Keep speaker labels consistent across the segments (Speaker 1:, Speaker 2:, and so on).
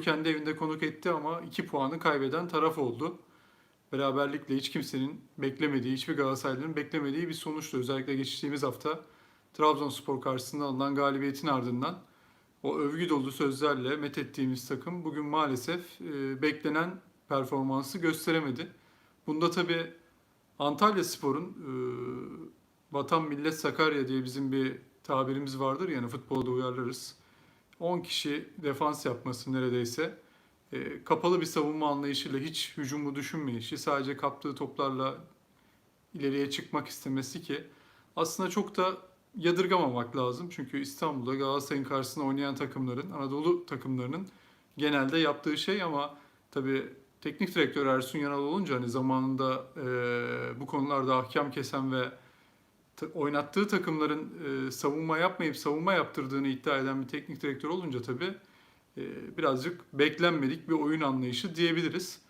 Speaker 1: Kendi evinde konuk etti ama 2 puanı kaybeden taraf oldu. Beraberlikle hiç kimsenin beklemediği, hiçbir Galatasaraylı'nın beklemediği bir sonuçtu. Özellikle geçtiğimiz hafta Trabzonspor karşısında alınan galibiyetin ardından o övgü dolu sözlerle methettiğimiz takım bugün maalesef e, beklenen performansı gösteremedi. Bunda tabii Antalya Spor'un e, Vatan Millet Sakarya diye bizim bir tabirimiz vardır yani futbolda uyarlarız. 10 kişi defans yapması neredeyse e, kapalı bir savunma anlayışıyla hiç hücumu düşünmeyişi sadece kaptığı toplarla ileriye çıkmak istemesi ki aslında çok da yadırgamamak lazım. Çünkü İstanbul'da Galatasaray'ın karşısında oynayan takımların, Anadolu takımlarının genelde yaptığı şey ama tabii teknik direktör Ersun Yanal olunca hani zamanında e, bu konularda ahkam kesen ve oynattığı takımların e, savunma yapmayıp savunma yaptırdığını iddia eden bir teknik direktör olunca tabii e, birazcık beklenmedik bir oyun anlayışı diyebiliriz.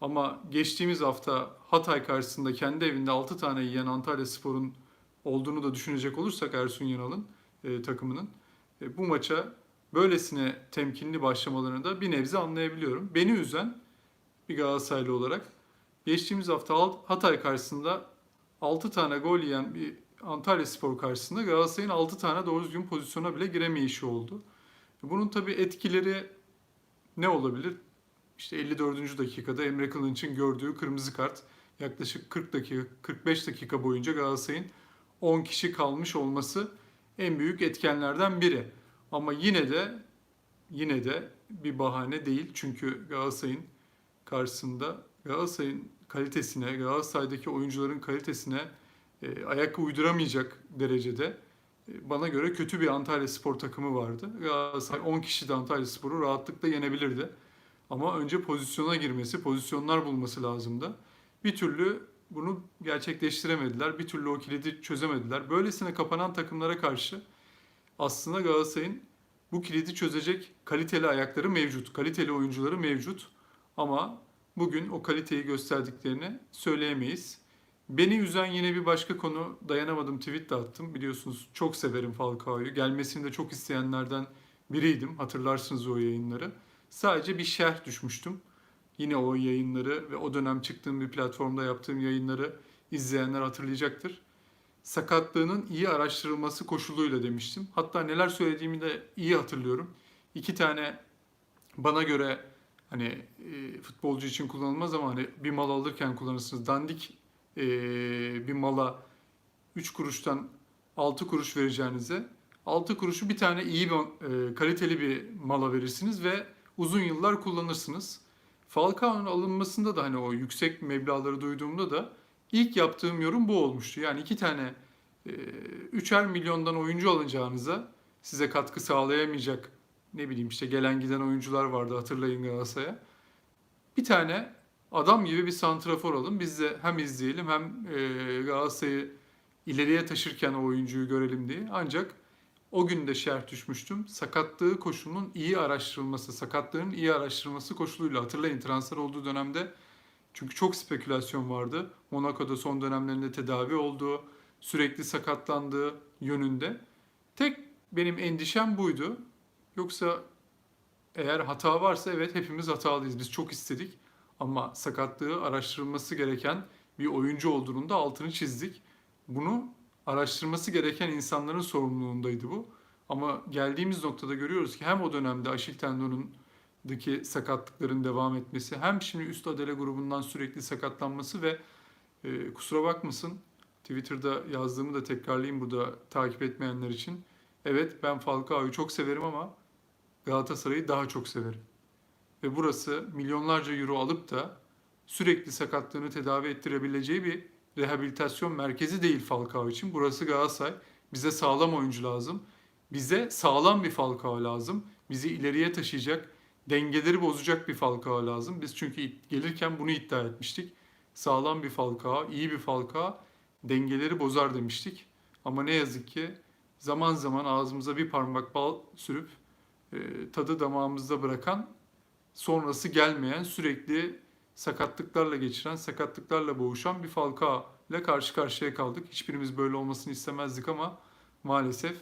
Speaker 1: Ama geçtiğimiz hafta Hatay karşısında kendi evinde 6 tane yiyen Antalya Spor'un olduğunu da düşünecek olursak Ersun Yanal'ın e, takımının e, bu maça böylesine temkinli başlamalarını da bir nebze anlayabiliyorum. Beni üzen bir Galatasaraylı olarak geçtiğimiz hafta Hatay karşısında 6 tane gol yiyen bir Antalya Spor karşısında Galatasaray'ın 6 tane doğru düzgün pozisyona bile giremeyişi oldu. Bunun tabii etkileri ne olabilir? İşte 54. dakikada Emre Kılınç'ın gördüğü kırmızı kart yaklaşık 40 dakika 45 dakika boyunca Galatasaray'ın 10 kişi kalmış olması en büyük etkenlerden biri. Ama yine de yine de bir bahane değil. Çünkü Galatasaray'ın karşısında Galatasaray'ın kalitesine, Galatasaray'daki oyuncuların kalitesine e, ayak uyduramayacak derecede e, bana göre kötü bir Antalya Spor takımı vardı. Galatasaray 10 kişi de Antalya Spor'u rahatlıkla yenebilirdi. Ama önce pozisyona girmesi, pozisyonlar bulması lazımdı. Bir türlü bunu gerçekleştiremediler. Bir türlü o kilidi çözemediler. Böylesine kapanan takımlara karşı aslında Galatasaray'ın bu kilidi çözecek kaliteli ayakları mevcut. Kaliteli oyuncuları mevcut. Ama bugün o kaliteyi gösterdiklerini söyleyemeyiz. Beni üzen yine bir başka konu dayanamadım tweet de attım. Biliyorsunuz çok severim Falcao'yu. Gelmesini de çok isteyenlerden biriydim. Hatırlarsınız o yayınları. Sadece bir şerh düşmüştüm. Yine o yayınları ve o dönem çıktığım bir platformda yaptığım yayınları izleyenler hatırlayacaktır. Sakatlığının iyi araştırılması koşuluyla demiştim. Hatta neler söylediğimi de iyi hatırlıyorum. İki tane bana göre hani e, futbolcu için kullanılmaz ama hani bir mal alırken kullanırsınız. Dandik e, bir mala 3 kuruştan 6 kuruş vereceğinize 6 kuruşu bir tane iyi bir e, kaliteli bir mala verirsiniz ve uzun yıllar kullanırsınız. Falcao'nun alınmasında da hani o yüksek meblağları duyduğumda da ilk yaptığım yorum bu olmuştu. Yani iki tane e, üçer milyondan oyuncu alacağınıza size katkı sağlayamayacak ne bileyim işte gelen giden oyuncular vardı hatırlayın Galatasaray'a. Bir tane adam gibi bir santrafor alın. Biz de hem izleyelim hem e, Galatasaray'ı ileriye taşırken o oyuncuyu görelim diye. Ancak o gün de şerh düşmüştüm. Sakatlığı koşulunun iyi araştırılması, sakatlığın iyi araştırılması koşuluyla hatırlayın transfer olduğu dönemde çünkü çok spekülasyon vardı. Monaco'da son dönemlerinde tedavi olduğu, sürekli sakatlandığı yönünde. Tek benim endişem buydu. Yoksa eğer hata varsa evet hepimiz hatalıyız. Biz çok istedik ama sakatlığı araştırılması gereken bir oyuncu olduğunun da altını çizdik. Bunu araştırması gereken insanların sorumluluğundaydı bu. Ama geldiğimiz noktada görüyoruz ki hem o dönemde Aşil tendonundaki sakatlıkların devam etmesi hem şimdi üst adele grubundan sürekli sakatlanması ve e, kusura bakmasın Twitter'da yazdığımı da tekrarlayayım burada takip etmeyenler için. Evet ben Falcao'yu çok severim ama Galatasaray'ı daha çok severim. Ve burası milyonlarca euro alıp da sürekli sakatlığını tedavi ettirebileceği bir rehabilitasyon merkezi değil Falcao için. Burası Galatasaray. Bize sağlam oyuncu lazım. Bize sağlam bir Falcao lazım. Bizi ileriye taşıyacak, dengeleri bozacak bir Falcao lazım. Biz çünkü gelirken bunu iddia etmiştik. Sağlam bir Falcao, iyi bir Falcao dengeleri bozar demiştik. Ama ne yazık ki zaman zaman ağzımıza bir parmak bal sürüp e, tadı damağımızda bırakan sonrası gelmeyen sürekli sakatlıklarla geçiren, sakatlıklarla boğuşan bir Falcao ile karşı karşıya kaldık. Hiçbirimiz böyle olmasını istemezdik ama maalesef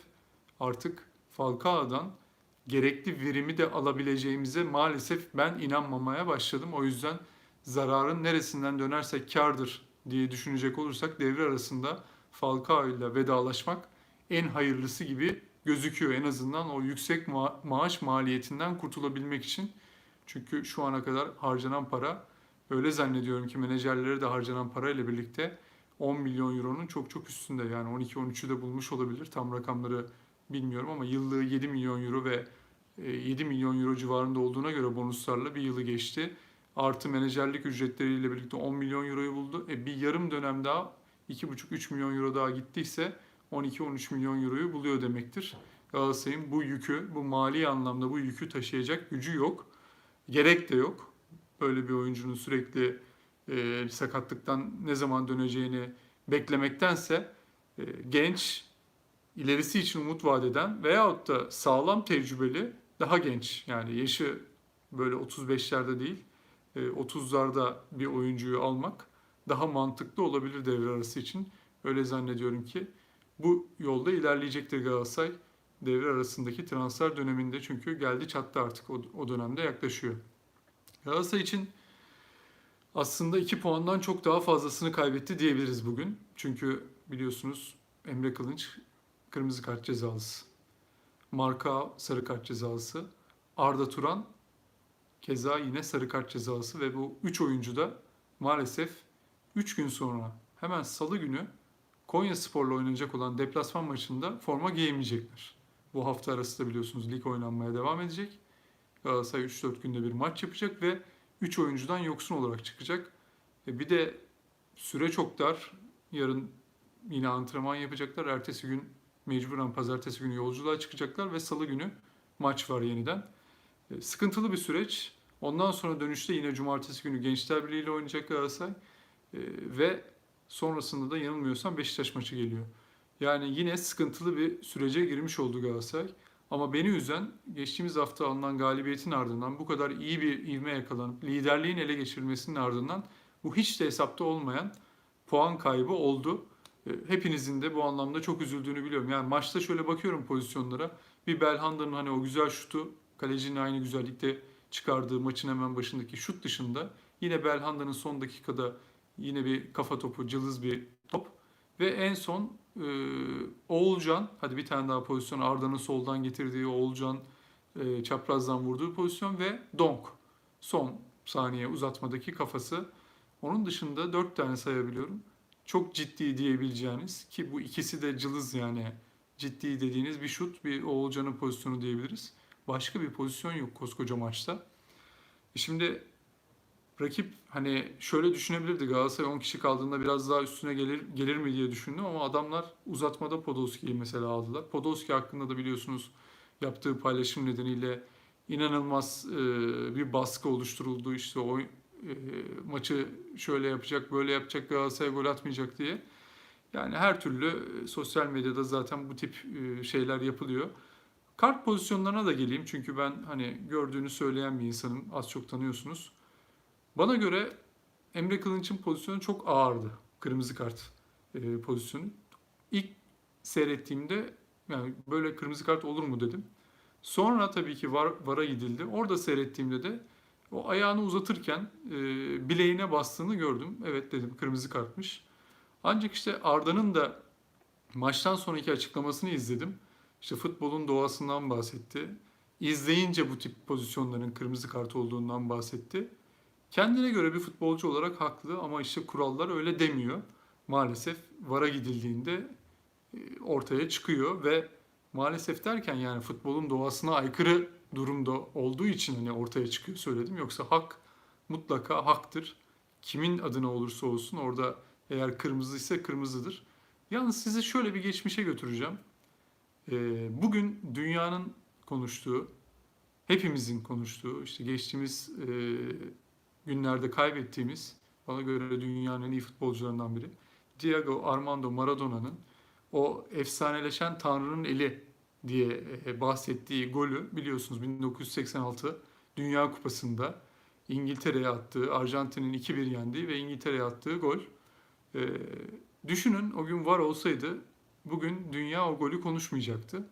Speaker 1: artık Falcao'dan gerekli verimi de alabileceğimize maalesef ben inanmamaya başladım. O yüzden zararın neresinden dönersek kardır diye düşünecek olursak devre arasında Falcao ile vedalaşmak en hayırlısı gibi gözüküyor. En azından o yüksek ma- maaş maliyetinden kurtulabilmek için. Çünkü şu ana kadar harcanan para öyle zannediyorum ki menajerlere de harcanan para ile birlikte 10 milyon euronun çok çok üstünde. Yani 12-13'ü de bulmuş olabilir. Tam rakamları bilmiyorum ama yıllığı 7 milyon euro ve e, 7 milyon euro civarında olduğuna göre bonuslarla bir yılı geçti. Artı menajerlik ücretleriyle birlikte 10 milyon euroyu buldu. E, bir yarım dönem daha 2,5-3 milyon euro daha gittiyse 12-13 milyon euroyu buluyor demektir. Galatasaray'ın bu yükü, bu mali anlamda bu yükü taşıyacak gücü yok. Gerek de yok. Böyle bir oyuncunun sürekli e, sakatlıktan ne zaman döneceğini beklemektense e, genç, ilerisi için umut vadeden veyahut da sağlam tecrübeli, daha genç yani yaşı böyle 35'lerde değil, e, 30'larda bir oyuncuyu almak daha mantıklı olabilir devre arası için. Öyle zannediyorum ki bu yolda ilerleyecektir Galatasaray devre arasındaki transfer döneminde çünkü geldi çattı artık o, o dönemde yaklaşıyor. Galatasaray için aslında 2 puandan çok daha fazlasını kaybetti diyebiliriz bugün. Çünkü biliyorsunuz Emre Kılınç kırmızı kart cezalısı. Marka sarı kart cezalısı. Arda Turan keza yine sarı kart cezalısı ve bu 3 oyuncu da maalesef 3 gün sonra hemen salı günü Konya Spor'la oynanacak olan deplasman maçında forma giyemeyecekler. Bu hafta arası da biliyorsunuz lig oynanmaya devam edecek. Galatasaray 3-4 günde bir maç yapacak ve 3 oyuncudan yoksun olarak çıkacak. E bir de süre çok dar. Yarın yine antrenman yapacaklar. Ertesi gün mecburen pazartesi günü yolculuğa çıkacaklar ve salı günü maç var yeniden. E, Sıkıntılı bir süreç. Ondan sonra dönüşte yine cumartesi günü Gençler Birliği ile oynayacak Galatasaray. E, Ve sonrasında da yanılmıyorsam Beşiktaş maçı geliyor. Yani yine sıkıntılı bir sürece girmiş oldu Galatasaray. Ama beni üzen geçtiğimiz hafta alınan galibiyetin ardından bu kadar iyi bir ivme yakalanıp liderliğin ele geçirilmesinin ardından bu hiç de hesapta olmayan puan kaybı oldu. E, Hepinizin de bu anlamda çok üzüldüğünü biliyorum. Yani maçta şöyle bakıyorum pozisyonlara. Bir Belhanda'nın hani o güzel şutu kalecinin aynı güzellikte çıkardığı maçın hemen başındaki şut dışında yine Belhanda'nın son dakikada yine bir kafa topu, cılız bir top ve en son e, Oğulcan, hadi bir tane daha pozisyon Arda'nın soldan getirdiği Oğulcan e, çaprazdan vurduğu pozisyon ve Donk. Son saniye uzatmadaki kafası. Onun dışında dört tane sayabiliyorum. Çok ciddi diyebileceğiniz ki bu ikisi de cılız yani ciddi dediğiniz bir şut, bir Oğulcan'ın pozisyonu diyebiliriz. Başka bir pozisyon yok koskoca maçta. E Şimdi rakip hani şöyle düşünebilirdi Galatasaray 10 kişi kaldığında biraz daha üstüne gelir gelir mi diye düşündüm ama adamlar uzatmada Podolski'yi mesela aldılar. Podolski hakkında da biliyorsunuz yaptığı paylaşım nedeniyle inanılmaz e, bir baskı oluşturuldu işte o e, maçı şöyle yapacak böyle yapacak Galatasaray gol atmayacak diye. Yani her türlü e, sosyal medyada zaten bu tip e, şeyler yapılıyor. Kart pozisyonlarına da geleyim çünkü ben hani gördüğünü söyleyen bir insanım az çok tanıyorsunuz. Bana göre Emre Kılınç'ın pozisyonu çok ağırdı. Kırmızı kart e, pozisyonu. İlk seyrettiğimde yani böyle kırmızı kart olur mu dedim. Sonra tabii ki var, VAR'a gidildi. Orada seyrettiğimde de o ayağını uzatırken e, bileğine bastığını gördüm. Evet dedim kırmızı kartmış. Ancak işte Arda'nın da maçtan sonraki açıklamasını izledim. İşte futbolun doğasından bahsetti. İzleyince bu tip pozisyonların kırmızı kart olduğundan bahsetti. Kendine göre bir futbolcu olarak haklı ama işte kurallar öyle demiyor. Maalesef VAR'a gidildiğinde e, ortaya çıkıyor ve maalesef derken yani futbolun doğasına aykırı durumda olduğu için hani ortaya çıkıyor söyledim. Yoksa hak mutlaka haktır. Kimin adına olursa olsun orada eğer kırmızıysa kırmızıdır. Yalnız sizi şöyle bir geçmişe götüreceğim. E, Bugün dünyanın konuştuğu, hepimizin konuştuğu, işte geçtiğimiz e, günlerde kaybettiğimiz, bana göre dünyanın en iyi futbolcularından biri, Diego Armando Maradona'nın o efsaneleşen Tanrı'nın eli diye e, bahsettiği golü biliyorsunuz 1986 Dünya Kupası'nda İngiltere'ye attığı, Arjantin'in 2-1 yendiği ve İngiltere'ye attığı gol. E, düşünün o gün var olsaydı bugün dünya o golü konuşmayacaktı.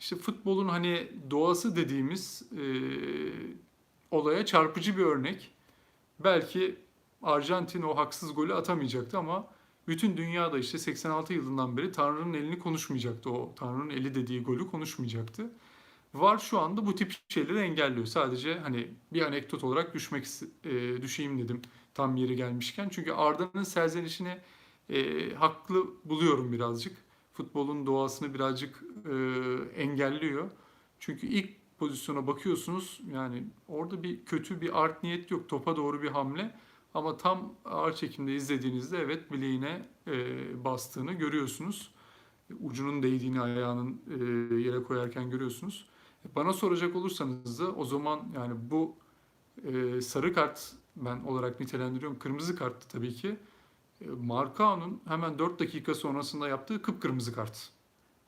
Speaker 1: işte futbolun hani doğası dediğimiz e, olaya çarpıcı bir örnek. Belki Arjantin o haksız golü atamayacaktı ama bütün dünyada işte 86 yılından beri Tanrı'nın elini konuşmayacaktı. O Tanrı'nın eli dediği golü konuşmayacaktı. Var şu anda bu tip şeyleri engelliyor. Sadece hani bir anekdot olarak düşmek e, düşeyim dedim tam yeri gelmişken. Çünkü Arda'nın serzenişini e, haklı buluyorum birazcık. Futbolun doğasını birazcık e, engelliyor. Çünkü ilk pozisyona bakıyorsunuz yani orada bir kötü bir art niyet yok. Topa doğru bir hamle. Ama tam ağır çekimde izlediğinizde evet bileğine e, bastığını görüyorsunuz. Ucunun değdiğini ayağının e, yere koyarken görüyorsunuz. Bana soracak olursanız da o zaman yani bu e, sarı kart ben olarak nitelendiriyorum. Kırmızı karttı tabii ki. E, Marcao'nun hemen 4 dakika sonrasında yaptığı kıpkırmızı kart.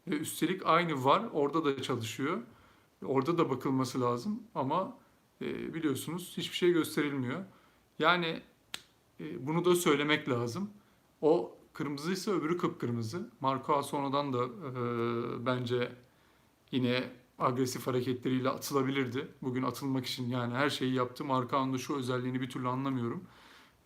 Speaker 1: Ve üstelik aynı var orada da çalışıyor. Orada da bakılması lazım ama e, biliyorsunuz hiçbir şey gösterilmiyor. Yani e, bunu da söylemek lazım. O kırmızıysa öbürü kıpkırmızı. Marco sonradan da e, bence yine agresif hareketleriyle atılabilirdi. Bugün atılmak için yani her şeyi yaptı. Marcao'nun şu özelliğini bir türlü anlamıyorum.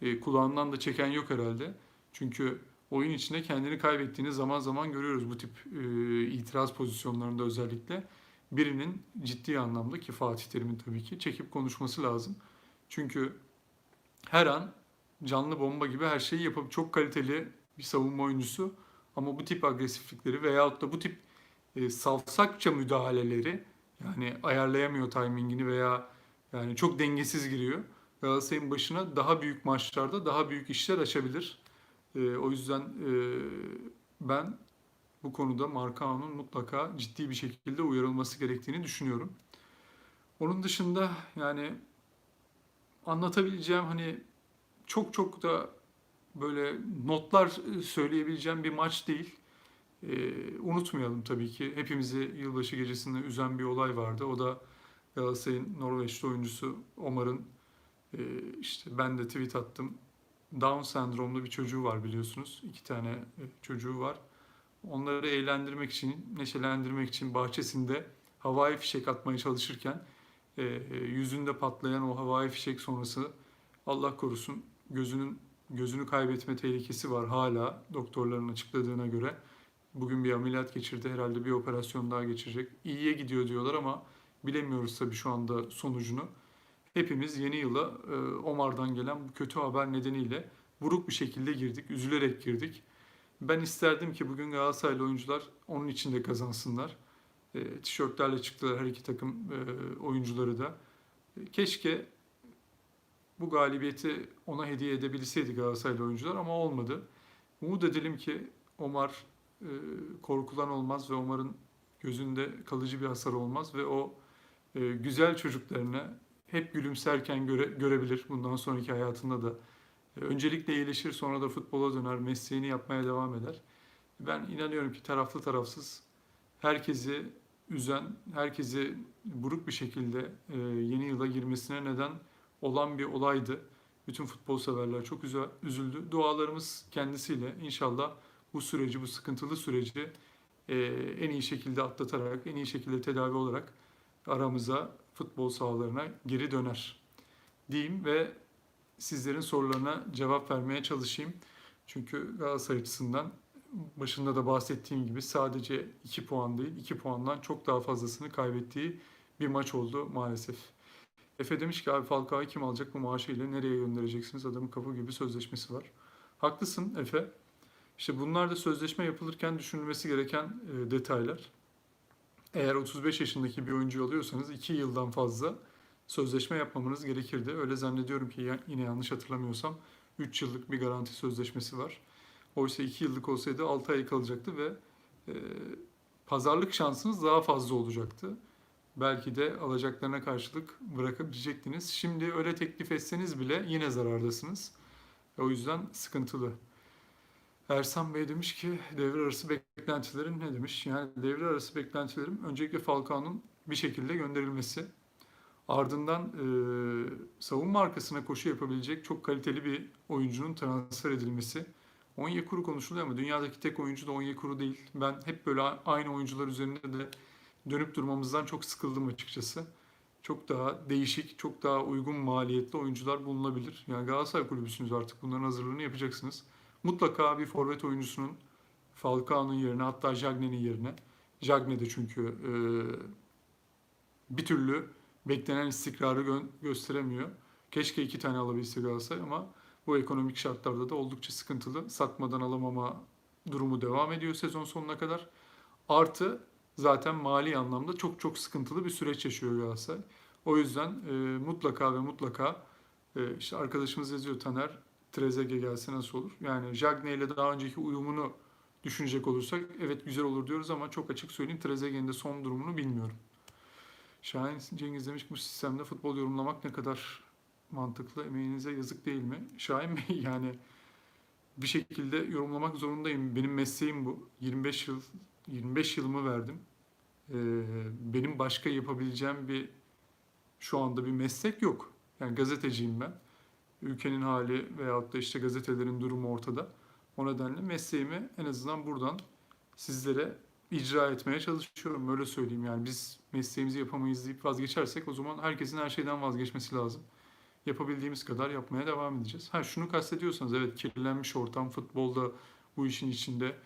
Speaker 1: E, kulağından da çeken yok herhalde. Çünkü oyun içinde kendini kaybettiğini zaman zaman görüyoruz bu tip e, itiraz pozisyonlarında özellikle. Birinin ciddi anlamda ki Fatih Terim'in tabii ki çekip konuşması lazım. Çünkü her an canlı bomba gibi her şeyi yapıp çok kaliteli bir savunma oyuncusu ama bu tip agresiflikleri veyahut da bu tip e, savsakça müdahaleleri yani ayarlayamıyor timingini veya yani çok dengesiz giriyor. Galatasaray'ın başına daha büyük maçlarda daha büyük işler açabilir. E, o yüzden e, ben bu konuda Marcao'nun mutlaka ciddi bir şekilde uyarılması gerektiğini düşünüyorum. Onun dışında yani anlatabileceğim hani çok çok da böyle notlar söyleyebileceğim bir maç değil. Ee, unutmayalım tabii ki hepimizi yılbaşı gecesinde üzen bir olay vardı. O da Galatasaray'ın Norveçli oyuncusu Omar'ın e, işte ben de tweet attım. Down sendromlu bir çocuğu var biliyorsunuz. İki tane e, çocuğu var. Onları eğlendirmek için, neşelendirmek için bahçesinde havai fişek atmaya çalışırken e, yüzünde patlayan o havai fişek sonrası Allah korusun gözünün gözünü kaybetme tehlikesi var hala doktorların açıkladığına göre. Bugün bir ameliyat geçirdi. Herhalde bir operasyon daha geçirecek. İyiye gidiyor diyorlar ama bilemiyoruz tabii şu anda sonucunu. Hepimiz yeni yıla e, Omar'dan gelen bu kötü haber nedeniyle buruk bir şekilde girdik. Üzülerek girdik. Ben isterdim ki bugün Galatasaraylı oyuncular onun içinde kazansınlar. E, tişörtlerle çıktılar her iki takım e, oyuncuları da. E, keşke bu galibiyeti ona hediye edebilseydi Galatasaraylı oyuncular ama olmadı. Umut edelim ki Omar e, korkulan olmaz ve Omar'ın gözünde kalıcı bir hasar olmaz ve o e, güzel çocuklarını hep gülümserken göre, görebilir bundan sonraki hayatında da. E, öncelikle iyileşir sonra da futbola döner, mesleğini yapmaya devam eder. Ben inanıyorum ki taraflı tarafsız herkesi üzen, herkesi buruk bir şekilde e, yeni yıla girmesine neden olan bir olaydı. Bütün futbol severler çok üzüldü. Dualarımız kendisiyle inşallah bu süreci, bu sıkıntılı süreci e, en iyi şekilde atlatarak, en iyi şekilde tedavi olarak aramıza, futbol sahalarına geri döner diyeyim ve sizlerin sorularına cevap vermeye çalışayım. Çünkü Galatasaray açısından başında da bahsettiğim gibi sadece 2 puan değil, 2 puandan çok daha fazlasını kaybettiği bir maç oldu maalesef. Efe demiş ki abi Falcao'yu kim alacak bu maaşıyla nereye göndereceksiniz? Adamın kapı gibi sözleşmesi var. Haklısın Efe. İşte bunlar da sözleşme yapılırken düşünülmesi gereken e, detaylar. Eğer 35 yaşındaki bir oyuncu alıyorsanız 2 yıldan fazla sözleşme yapmamanız gerekirdi. Öyle zannediyorum ki yine yanlış hatırlamıyorsam 3 yıllık bir garanti sözleşmesi var. Oysa 2 yıllık olsaydı 6 ay kalacaktı ve e, pazarlık şansınız daha fazla olacaktı belki de alacaklarına karşılık bırakabilecektiniz. Şimdi öyle teklif etseniz bile yine zarardasınız. O yüzden sıkıntılı. Ersan Bey demiş ki devre arası beklentilerim ne demiş? Yani devre arası beklentilerim öncelikle Falcao'nun bir şekilde gönderilmesi. Ardından e, savunma arkasına koşu yapabilecek çok kaliteli bir oyuncunun transfer edilmesi. Onyekuru konuşuluyor ama dünyadaki tek oyuncu da Onyekuru değil. Ben hep böyle aynı oyuncular üzerinde de dönüp durmamızdan çok sıkıldım açıkçası. Çok daha değişik, çok daha uygun maliyetli oyuncular bulunabilir. Yani Galatasaray kulübüsünüz artık bunların hazırlığını yapacaksınız. Mutlaka bir forvet oyuncusunun Falcao'nun yerine hatta Jagne'nin yerine. Jagne de çünkü e, bir türlü beklenen istikrarı gö- gösteremiyor. Keşke iki tane alabilse Galatasaray ama bu ekonomik şartlarda da oldukça sıkıntılı. Satmadan alamama durumu devam ediyor sezon sonuna kadar. Artı zaten mali anlamda çok çok sıkıntılı bir süreç yaşıyor Galatasaray. O yüzden e, mutlaka ve mutlaka e, işte arkadaşımız yazıyor Taner Trezeguet gelse nasıl olur? Yani Jagne ile daha önceki uyumunu düşünecek olursak evet güzel olur diyoruz ama çok açık söyleyeyim Trezeguet'in de son durumunu bilmiyorum. Şahin Cengiz demiş ki bu sistemde futbol yorumlamak ne kadar mantıklı. Emeğinize yazık değil mi? Şahin Bey yani bir şekilde yorumlamak zorundayım. Benim mesleğim bu. 25 yıl 25 yılımı verdim. Ee, benim başka yapabileceğim bir şu anda bir meslek yok. Yani gazeteciyim ben. Ülkenin hali veyahut da işte gazetelerin durumu ortada. O nedenle mesleğimi en azından buradan sizlere icra etmeye çalışıyorum. Öyle söyleyeyim yani biz mesleğimizi yapamayız deyip vazgeçersek o zaman herkesin her şeyden vazgeçmesi lazım. Yapabildiğimiz kadar yapmaya devam edeceğiz. Ha şunu kastediyorsanız evet kirlenmiş ortam futbolda bu işin içinde.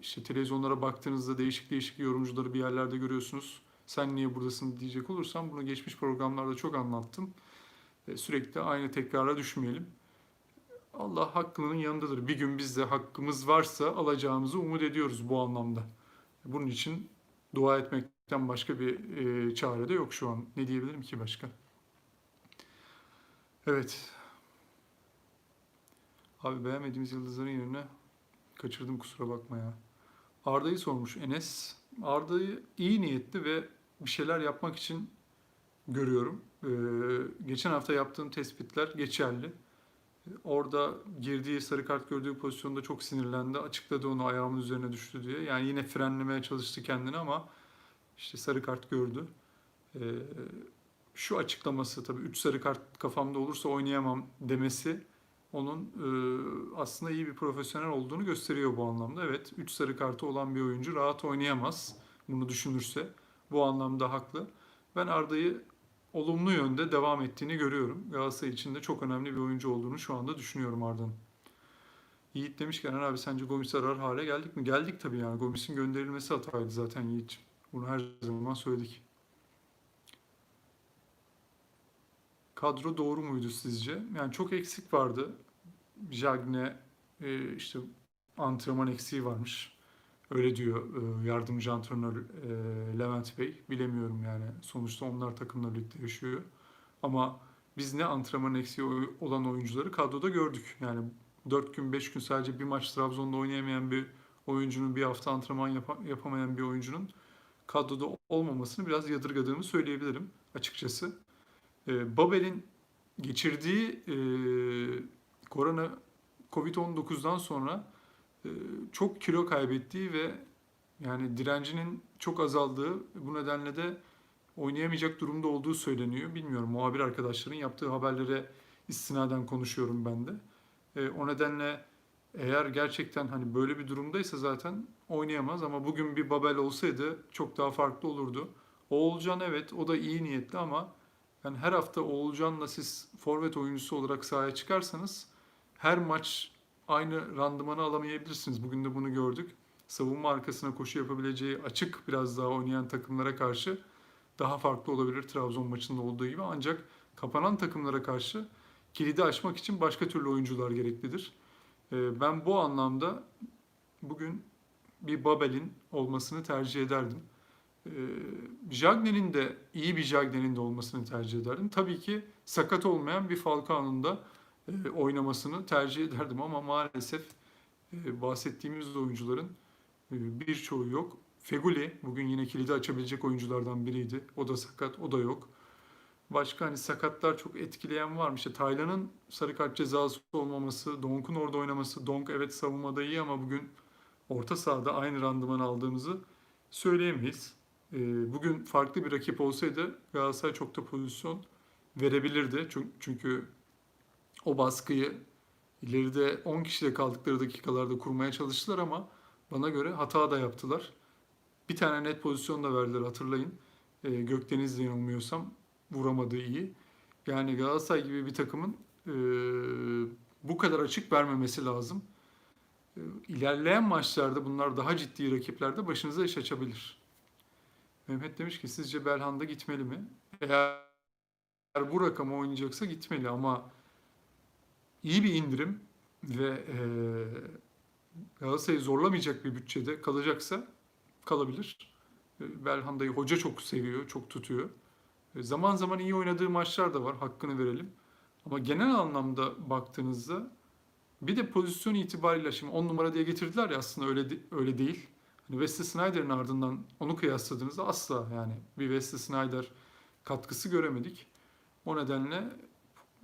Speaker 1: İşte televizyonlara baktığınızda değişik değişik yorumcuları bir yerlerde görüyorsunuz. Sen niye buradasın diyecek olursam bunu geçmiş programlarda çok anlattım. E, Sürekli aynı tekrara düşmeyelim. Allah hakkının yanındadır. Bir gün biz de hakkımız varsa alacağımızı umut ediyoruz bu anlamda. Bunun için dua etmekten başka bir e, çare de yok şu an. Ne diyebilirim ki başka? Evet. Abi beğenmediğimiz yıldızların yerine kaçırdım kusura bakma ya. Arda'yı sormuş Enes. Arda'yı iyi niyetli ve bir şeyler yapmak için görüyorum. Ee, geçen hafta yaptığım tespitler geçerli. Orada girdiği sarı kart gördüğü pozisyonda çok sinirlendi. Açıkladı onu ayağımın üzerine düştü diye. Yani yine frenlemeye çalıştı kendini ama işte sarı kart gördü. Ee, şu açıklaması tabii 3 sarı kart kafamda olursa oynayamam demesi onun e, aslında iyi bir profesyonel olduğunu gösteriyor bu anlamda. Evet 3 sarı kartı olan bir oyuncu rahat oynayamaz bunu düşünürse. Bu anlamda haklı. Ben Arda'yı olumlu yönde devam ettiğini görüyorum. Galatasaray için de çok önemli bir oyuncu olduğunu şu anda düşünüyorum Arda'nın. Yiğit demiş ki abi sence Gomis arar hale geldik mi? Geldik tabii yani. Gomis'in gönderilmesi hataydı zaten Yiğit'ciğim. Bunu her zaman söyledik. Kadro doğru muydu sizce? Yani çok eksik vardı. Jagne e, işte antrenman eksiği varmış. Öyle diyor e, yardımcı antrenör e, Levent Bey. Bilemiyorum yani. Sonuçta onlar takımla birlikte yaşıyor. Ama biz ne antrenman eksiği olan oyuncuları kadroda gördük. Yani 4 gün 5 gün sadece bir maç Trabzon'da oynayamayan bir oyuncunun bir hafta antrenman yapa- yapamayan bir oyuncunun kadroda olmamasını biraz yadırgadığımı söyleyebilirim açıkçası. E, Babel'in geçirdiği e, korona Covid-19'dan sonra çok kilo kaybettiği ve yani direncinin çok azaldığı bu nedenle de oynayamayacak durumda olduğu söyleniyor. Bilmiyorum muhabir arkadaşların yaptığı haberlere istinaden konuşuyorum ben de. E, o nedenle eğer gerçekten hani böyle bir durumdaysa zaten oynayamaz ama bugün bir Babel olsaydı çok daha farklı olurdu. Oğulcan evet o da iyi niyetli ama yani her hafta Oğulcan'la siz forvet oyuncusu olarak sahaya çıkarsanız her maç aynı randımanı alamayabilirsiniz. Bugün de bunu gördük. Savunma arkasına koşu yapabileceği açık biraz daha oynayan takımlara karşı daha farklı olabilir Trabzon maçında olduğu gibi. Ancak kapanan takımlara karşı kilidi aşmak için başka türlü oyuncular gereklidir. Ee, Ben bu anlamda bugün bir Babel'in olmasını tercih ederdim. Ee, Jagner'in de iyi bir Jagner'in de olmasını tercih ederdim. Tabii ki sakat olmayan bir Falcao'nun da e, oynamasını tercih ederdim ama maalesef e, bahsettiğimiz oyuncuların e, birçoğu yok. Feguli bugün yine kilidi açabilecek oyunculardan biriydi. O da sakat, o da yok. Başka hani sakatlar çok etkileyen var mı? İşte Taylan'ın sarı kart cezası olmaması, Donk'un orada oynaması. Donk evet savunmada iyi ama bugün orta sahada aynı randıman aldığımızı söyleyemeyiz. E, Bugün farklı bir rakip olsaydı Galatasaray çok da pozisyon verebilirdi. Çün- Çünkü o baskıyı ileride 10 kişide kaldıkları dakikalarda kurmaya çalıştılar ama bana göre hata da yaptılar. Bir tane net pozisyon da verdiler hatırlayın. E, Gökdeniz'le yanılmıyorsam vuramadığı iyi. Yani Galatasaray gibi bir takımın e, bu kadar açık vermemesi lazım. E, ilerleyen maçlarda bunlar daha ciddi rakiplerde başınıza iş açabilir. Mehmet demiş ki sizce Belhanda gitmeli mi? Eğer bu rakama oynayacaksa gitmeli ama iyi bir indirim ve e, Galatasaray'ı zorlamayacak bir bütçede kalacaksa kalabilir. E, Belhanda'yı hoca çok seviyor, çok tutuyor. E, zaman zaman iyi oynadığı maçlar da var, hakkını verelim. Ama genel anlamda baktığınızda bir de pozisyon itibariyle şimdi 10 numara diye getirdiler ya aslında öyle de- öyle değil. Hani Wesley Snyder'ın ardından onu kıyasladığınızda asla yani bir Wesley Snyder katkısı göremedik. O nedenle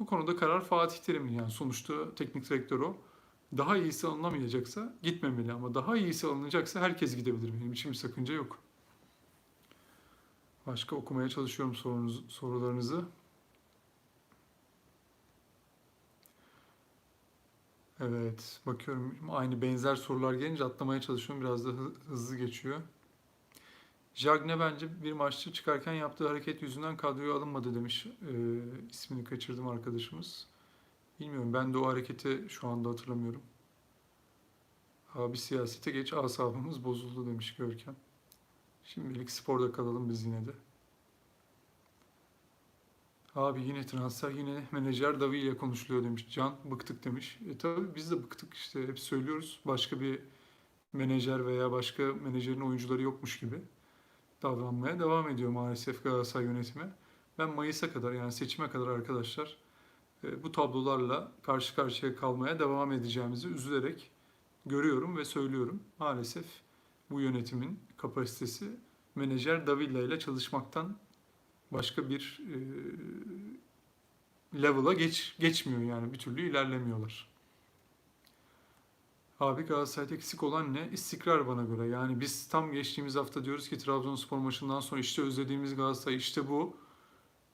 Speaker 1: bu konuda karar Fatih Terim'in yani sonuçta teknik direktör o. Daha iyisi alınamayacaksa gitmemeli ama daha iyisi alınacaksa herkes gidebilir. Benim için bir sakınca yok. Başka okumaya çalışıyorum sorunuz, sorularınızı. Evet, bakıyorum aynı benzer sorular gelince atlamaya çalışıyorum. Biraz da hı- hızlı geçiyor. Jagne bence bir maçta çıkarken yaptığı hareket yüzünden kadroya alınmadı demiş. Ee, ismini kaçırdım arkadaşımız. Bilmiyorum ben de o hareketi şu anda hatırlamıyorum. Abi siyasete geç asabımız bozuldu demiş Görkem. Şimdilik sporda kalalım biz yine de. Abi yine transfer yine menajer Davi ile konuşuluyor demiş. Can bıktık demiş. E tabii biz de bıktık işte hep söylüyoruz. Başka bir menajer veya başka menajerin oyuncuları yokmuş gibi davranmaya devam ediyor maalesef Galatasaray yönetimi. Ben Mayıs'a kadar yani seçime kadar arkadaşlar e, bu tablolarla karşı karşıya kalmaya devam edeceğimizi üzülerek görüyorum ve söylüyorum. Maalesef bu yönetimin kapasitesi menajer Davilla ile çalışmaktan başka bir e, level'a geç, geçmiyor yani bir türlü ilerlemiyorlar. Abi Galatasaray'da eksik olan ne? İstikrar bana göre. Yani biz tam geçtiğimiz hafta diyoruz ki Trabzonspor maçından sonra işte özlediğimiz Galatasaray işte bu.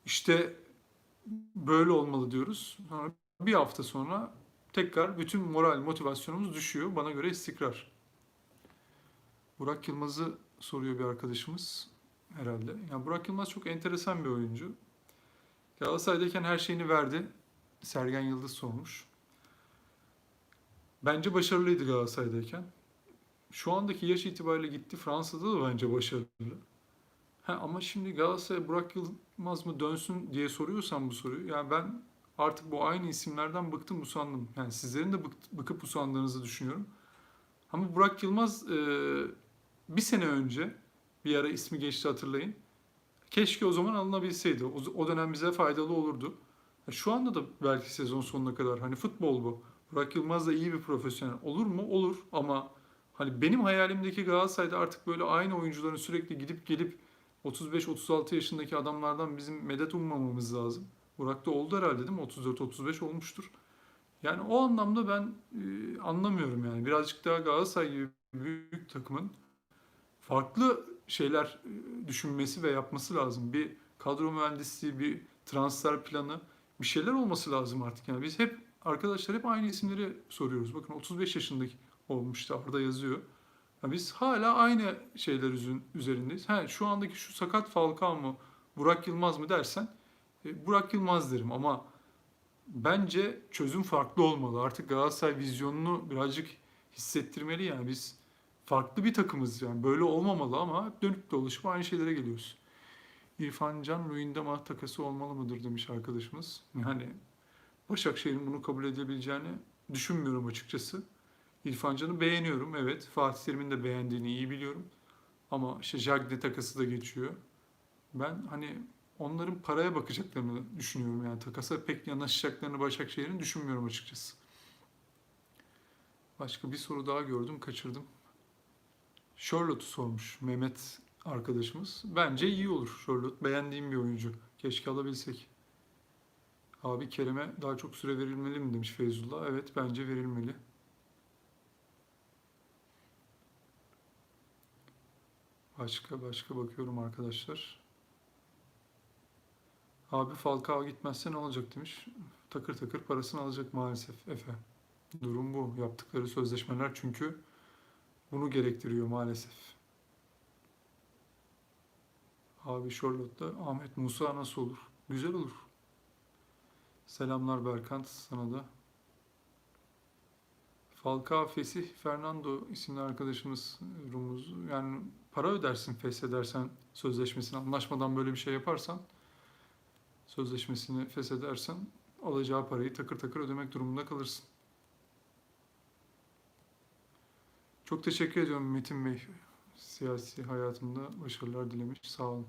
Speaker 1: İşte böyle olmalı diyoruz. Sonra bir hafta sonra tekrar bütün moral, motivasyonumuz düşüyor. Bana göre istikrar. Burak Yılmaz'ı soruyor bir arkadaşımız herhalde. Yani Burak Yılmaz çok enteresan bir oyuncu. Galatasaray'dayken her şeyini verdi. Sergen Yıldız sormuş. Bence başarılıydı Galatasaray'dayken. Şu andaki yaş itibariyle gitti. Fransa'da da bence başarılı. Ha, ama şimdi Galatasaray Burak Yılmaz mı dönsün diye soruyorsan bu soruyu. Yani ben artık bu aynı isimlerden bıktım usandım. Yani sizlerin de bık- bıkıp usandığınızı düşünüyorum. Ama Burak Yılmaz e, bir sene önce bir ara ismi geçti hatırlayın. Keşke o zaman alınabilseydi. O, o dönem bize faydalı olurdu. Şu anda da belki sezon sonuna kadar hani futbol bu. Burak Yılmaz da iyi bir profesyonel. Olur mu? Olur ama hani benim hayalimdeki Galatasaray'da artık böyle aynı oyuncuların sürekli gidip gelip 35-36 yaşındaki adamlardan bizim medet ummamamız lazım. Burak da oldu herhalde değil mi? 34-35 olmuştur. Yani o anlamda ben e, anlamıyorum yani. Birazcık daha Galatasaray gibi büyük takımın farklı şeyler e, düşünmesi ve yapması lazım. Bir kadro mühendisliği, bir transfer planı, bir şeyler olması lazım artık. Yani biz hep arkadaşlar hep aynı isimleri soruyoruz. Bakın 35 yaşındaki olmuştu Arda yazıyor. Ya biz hala aynı şeyler üzerindeyiz. Ha, şu andaki şu sakat Falcao mu, Burak Yılmaz mı dersen e, Burak Yılmaz derim ama bence çözüm farklı olmalı. Artık Galatasaray vizyonunu birazcık hissettirmeli yani biz farklı bir takımız yani böyle olmamalı ama hep dönüp dolaşıp aynı şeylere geliyoruz. İrfan Can Luyendama takası olmalı mıdır demiş arkadaşımız. Yani Başakşehir'in bunu kabul edebileceğini düşünmüyorum açıkçası. İrfan Can'ı beğeniyorum evet. Fatih Terim'in de beğendiğini iyi biliyorum. Ama işte Jagne takası da geçiyor. Ben hani onların paraya bakacaklarını düşünüyorum yani takasa pek yanaşacaklarını Başakşehir'in düşünmüyorum açıkçası. Başka bir soru daha gördüm, kaçırdım. Charlotte'u sormuş Mehmet arkadaşımız. Bence iyi olur Charlotte. Beğendiğim bir oyuncu. Keşke alabilsek. Abi Kerem'e daha çok süre verilmeli mi demiş Feyzullah. Evet bence verilmeli. Başka başka bakıyorum arkadaşlar. Abi Falcao gitmezse ne olacak demiş. Takır takır parasını alacak maalesef Efe. Durum bu. Yaptıkları sözleşmeler çünkü bunu gerektiriyor maalesef. Abi Charlotte'da Ahmet Musa nasıl olur? Güzel olur. Selamlar Berkant sana da. Falcao Fesih Fernando isimli arkadaşımız Rumuz. Yani para ödersin feshedersen sözleşmesini anlaşmadan böyle bir şey yaparsan sözleşmesini feshedersen alacağı parayı takır takır ödemek durumunda kalırsın. Çok teşekkür ediyorum Metin Bey. Siyasi hayatımda başarılar dilemiş. Sağ olun.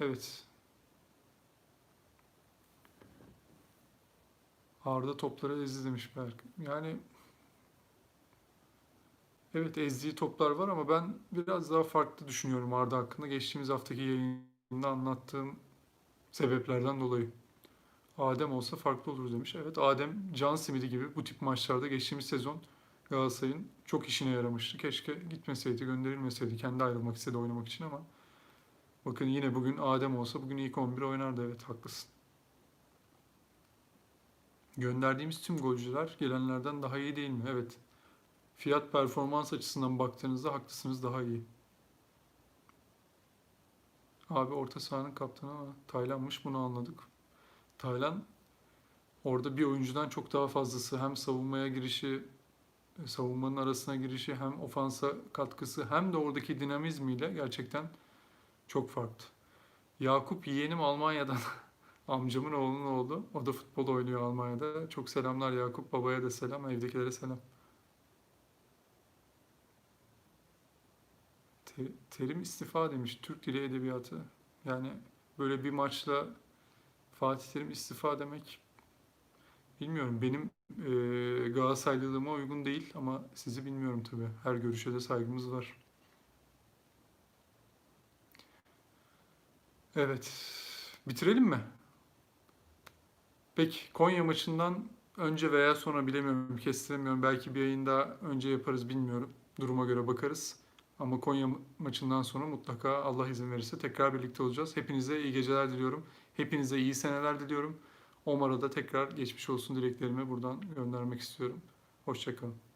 Speaker 1: Evet. Arda topları ezdi demiş Berk. Yani evet ezdiği toplar var ama ben biraz daha farklı düşünüyorum Arda hakkında. Geçtiğimiz haftaki yayında anlattığım sebeplerden dolayı. Adem olsa farklı olur demiş. Evet Adem can simidi gibi bu tip maçlarda geçtiğimiz sezon Galatasaray'ın çok işine yaramıştı. Keşke gitmeseydi, gönderilmeseydi. Kendi ayrılmak istedi oynamak için ama bakın yine bugün Adem olsa bugün ilk 11 oynardı. Evet haklısın. Gönderdiğimiz tüm golcüler gelenlerden daha iyi değil mi? Evet. Fiyat performans açısından baktığınızda haklısınız daha iyi. Abi orta sahanın kaptanı ama Taylan'mış bunu anladık. Taylan orada bir oyuncudan çok daha fazlası hem savunmaya girişi, savunmanın arasına girişi hem ofansa katkısı hem de oradaki dinamizmiyle gerçekten çok farklı. Yakup yeğenim Almanya'dan amcamın oğlunun oğlu. O da futbol oynuyor Almanya'da. Çok selamlar Yakup. Babaya da selam, evdekilere selam. Te- Terim istifa demiş. Türk Dili Edebiyatı. Yani böyle bir maçla Fatih Terim istifa demek bilmiyorum. Benim e, Galatasaraylılığıma uygun değil ama sizi bilmiyorum tabii. Her görüşe de saygımız var. Evet. Bitirelim mi? Peki Konya maçından önce veya sonra bilemiyorum, kestiremiyorum. Belki bir yayın daha önce yaparız bilmiyorum. Duruma göre bakarız. Ama Konya maçından sonra mutlaka Allah izin verirse tekrar birlikte olacağız. Hepinize iyi geceler diliyorum. Hepinize iyi seneler diliyorum. Omar'a da tekrar geçmiş olsun dileklerimi buradan göndermek istiyorum. Hoşçakalın.